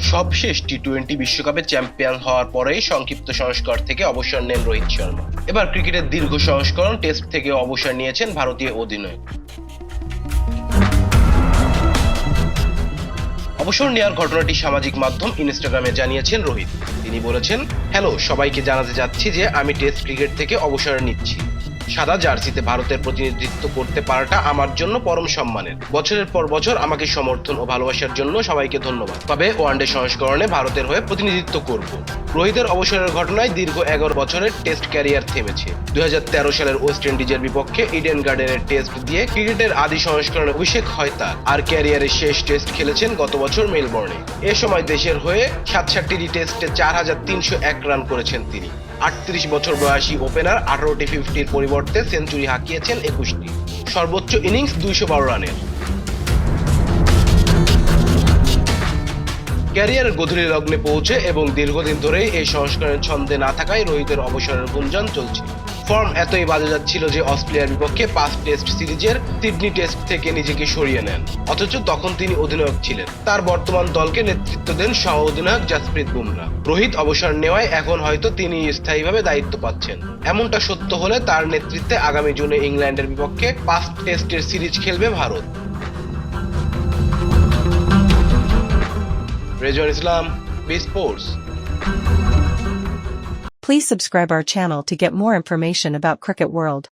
সবশেষ T twenty বিশ্বকাপে champion হওয়ার পরেই সংক্ষিপ্ত সংস্কার থেকে অবসর নেন রোহিত শর্মা। এবার ক্রিকেটের দীর্ঘ সংস্করণ টেস্ট থেকে অবসর নিয়েছেন ভারতীয় অধিনায়ক। অবসর নেওয়ার ঘটনাটি সামাজিক মাধ্যম ইনস্টাগ্রামে জানিয়েছেন রোহিত। তিনি বলেছেন, হ্যালো, সবাইকে জানাতে যাচ্ছি যে আমি টেস্ট ক্রিকেট থেকে অবসর নিচ্ছি। সাদা জার্সিতে ভারতের প্রতিনিধিত্ব করতে পারাটা আমার জন্য পরম সম্মানের। বছরের পর বছর আমাকে সমর্থন ও ভালোবাসার জন্য সবাইকে ধন্যবাদ। তবে ওয়ানডে সংস্করণে ভারতের হয়ে প্রতিনিধিত্ব করব। রোহিতের অবসরের ঘটনায় দীর্ঘ এগারো বছরের টেস্ট ক্যারিয়ার থেমেছে। দুই হাজার তেরো সালের ওয়েস্ট ইন্ডিজের বিপক্ষে ইডেন গার্ডেনের টেস্ট দিয়ে ক্রিকেটের আদি সংস্করণে অভিষেক হয় তার। আর ক্যারিয়ারের শেষ টেস্ট খেলেছেন গত বছর মেলবোর্নে। এ সময় দেশের হয়ে সাতষট্টিটি টেস্টে চার হাজার তিনশো এক রান করেছেন তিনি। আটত্রিশ বছর বয়সী ওপেনার আঠারোটি ফিফটির পরিবর্তে সেঞ্চুরি হাঁকিয়েছেন একুশটি। সর্বোচ্চ ইনিংস দুইশো বারো রানের। ক্যারিয়ারের গধূলি লগ্নে পৌঁছে এবং দীর্ঘদিন ধরেই এই সংস্করণের ছন্দে না থাকায় রোহিতের অবসরের গুঞ্জন চলছে ফর্ম এতই বাজে যাচ্ছিল যে অস্ট্রেলিয়ার বিপক্ষে পাঁচ টেস্ট সিরিজের সিডনি টেস্ট থেকে নিজেকে সরিয়ে নেন। অথচ তখন তিনি অধিনায়ক ছিলেন। তার বর্তমান দলকে নেতৃত্ব দেন সহ অধিনায়ক জাসপ্রীত বুমরা। রোহিত অবসর নেওয়ায় এখন হয়তো তিনি স্থায়ীভাবে দায়িত্ব পাচ্ছেন। এমনটা সত্য হলে তার নেতৃত্বে আগামী জুনে ইংল্যান্ডের বিপক্ষে পাঁচ টেস্টের সিরিজ খেলবে Bharat. Rezon Islam B Sports Please subscribe our channel to get more information about Cricket World.